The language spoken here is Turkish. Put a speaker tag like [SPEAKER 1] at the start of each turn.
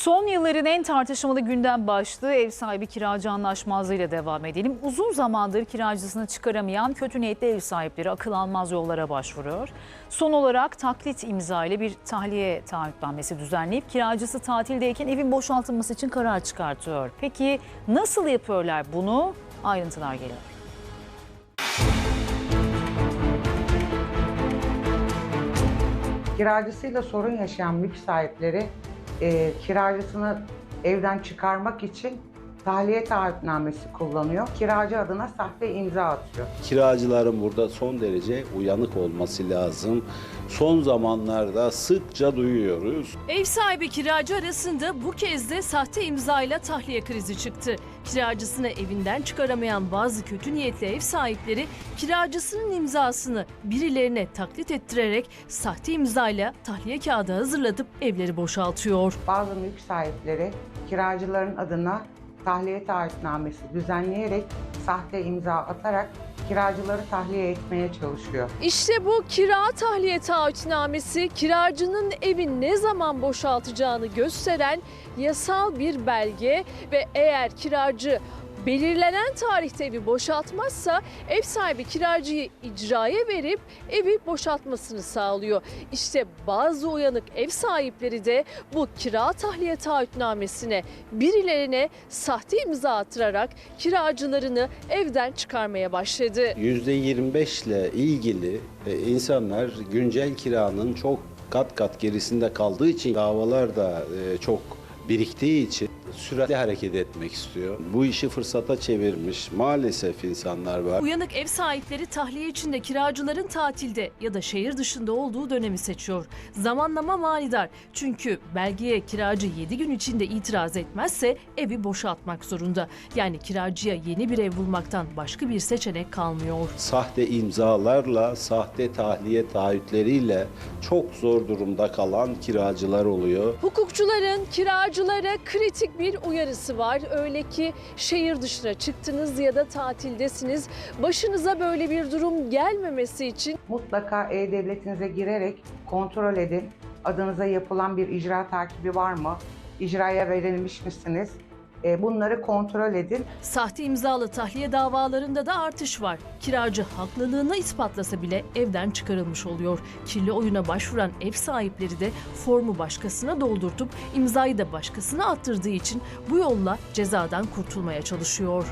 [SPEAKER 1] Son yılların en tartışmalı gündem başlığı ev sahibi kiracı anlaşmazlığıyla devam edelim. Uzun zamandır kiracısını çıkaramayan kötü niyetli ev sahipleri akıl almaz yollara başvuruyor. Son olarak taklit imza ile bir tahliye taahhütnamesi düzenleyip kiracısı tatildeyken evin boşaltılması için karar çıkartıyor. Peki nasıl yapıyorlar bunu? Ayrıntılar geliyor.
[SPEAKER 2] Kiracısıyla sorun yaşayan mülk sahipleri e, kiracısını evden çıkarmak için tahliye taahhütnamesi kullanıyor. Kiracı adına sahte imza atıyor.
[SPEAKER 3] kiracıların burada son derece uyanık olması lazım. Son zamanlarda sıkça duyuyoruz.
[SPEAKER 4] Ev sahibi kiracı arasında bu kez de sahte imzayla tahliye krizi çıktı. Kiracısını evinden çıkaramayan bazı kötü niyetli ev sahipleri kiracısının imzasını birilerine taklit ettirerek sahte imzayla tahliye kağıdı hazırlatıp evleri boşaltıyor.
[SPEAKER 2] Bazı mülk sahipleri kiracıların adına tahliye taahhütnamesi düzenleyerek sahte imza atarak kiracıları tahliye etmeye çalışıyor.
[SPEAKER 4] İşte bu kira tahliye taahhütnamesi kiracının evi ne zaman boşaltacağını gösteren yasal bir belge ve eğer kiracı belirlenen tarihte evi boşaltmazsa ev sahibi kiracıyı icraya verip evi boşaltmasını sağlıyor. İşte bazı uyanık ev sahipleri de bu kira tahliye taahhütnamesine birilerine sahte imza attırarak kiracılarını evden çıkarmaya başladı.
[SPEAKER 3] %25 ile ilgili e, insanlar güncel kiranın çok kat kat gerisinde kaldığı için davalar da e, çok biriktiği için süratli hareket etmek istiyor. Bu işi fırsata çevirmiş maalesef insanlar var.
[SPEAKER 4] Uyanık ev sahipleri tahliye içinde kiracıların tatilde ya da şehir dışında olduğu dönemi seçiyor. Zamanlama manidar. Çünkü belgeye kiracı 7 gün içinde itiraz etmezse evi boşaltmak zorunda. Yani kiracıya yeni bir ev bulmaktan başka bir seçenek kalmıyor.
[SPEAKER 3] Sahte imzalarla, sahte tahliye taahhütleriyle çok zor durumda kalan kiracılar oluyor.
[SPEAKER 4] Hukukçuların kiracılara kritik bir uyarısı var. Öyle ki şehir dışına çıktınız ya da tatildesiniz. Başınıza böyle bir durum gelmemesi için
[SPEAKER 2] Mutlaka E-Devletinize girerek kontrol edin. Adınıza yapılan bir icra takibi var mı? İcraya verilmiş misiniz? E, Bunları kontrol edin.
[SPEAKER 4] Sahte imzalı tahliye davalarında da artış var. Kiracı haklılığını ispatlasa bile evden çıkarılmış oluyor. Kirli oyuna başvuran ev sahipleri de formu başkasına doldurtup imzayı da başkasına attırdığı için bu yolla cezadan kurtulmaya çalışıyor.